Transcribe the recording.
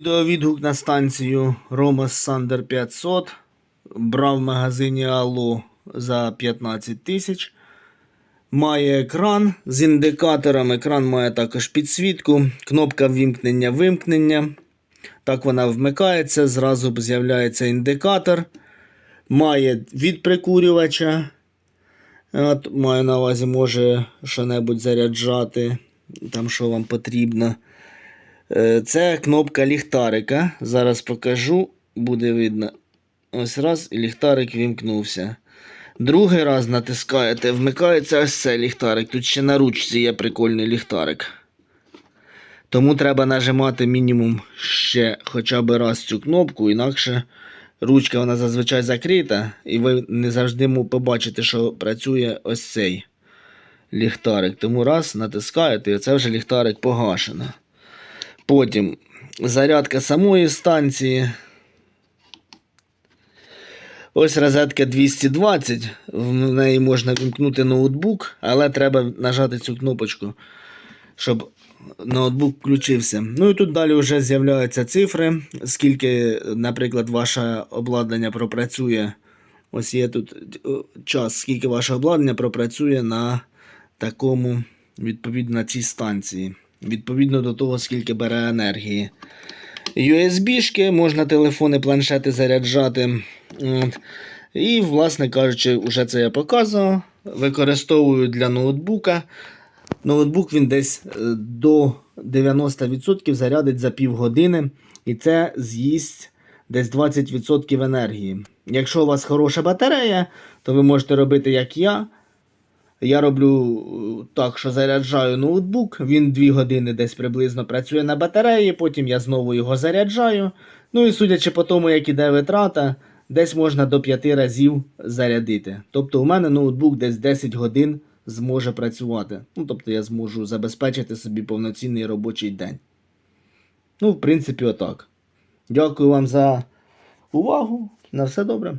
Відгук на станцію Romos Sander 500. Брав в магазині Алло за 15 тисяч. Має екран з індикатором. Екран має також підсвітку, кнопка вімкнення вимкнення. Так вона вмикається, зразу з'являється індикатор. Має від прикурювача. От, маю на увазі, може що-небудь заряджати, там що вам потрібно. Е, Це кнопка ліхтарика. Зараз покажу, буде видно. Ось раз і ліхтарик вімкнувся. Другий раз натискаєте, вмикається ось цей ліхтарик. Тут ще на ручці є прикольний ліхтарик. Тому треба нажимати мінімум ще хоча б раз цю кнопку, інакше ручка вона зазвичай закрита, і ви не завжди побачите, що працює ось цей ліхтарик. Тому раз натискаєте, і це вже ліхтарик погашено. Потім зарядка самої станції. Ось розетка 220. В неї можна вімкнути ноутбук, але треба нажати цю кнопочку, щоб ноутбук включився. Ну і тут далі вже з'являються цифри, скільки, наприклад, ваше обладнання пропрацює. Ось є тут час, скільки ваше обладнання пропрацює на такому, відповідно, на цій станції. Відповідно до того, скільки бере енергії. USB-шки, можна телефони, планшети заряджати. І, власне кажучи, вже це я показував. Використовую для ноутбука. Ноутбук він десь е, до 90% зарядить за півгодини, і це з'їсть десь 20% енергії. Якщо у вас хороша батарея, то ви можете робити як я. Я роблю е, так, що заряджаю ноутбук, він 2 години десь приблизно працює на батареї, потім я знову його заряджаю. Ну і судячи по тому, як іде витрата, десь можна до 5 разів зарядити. Тобто у мене ноутбук десь 10 годин зможе працювати. Ну, тобто я зможу забезпечити собі повноцінний робочий день. Ну, в принципі, отак. Дякую вам за увагу. На все добре.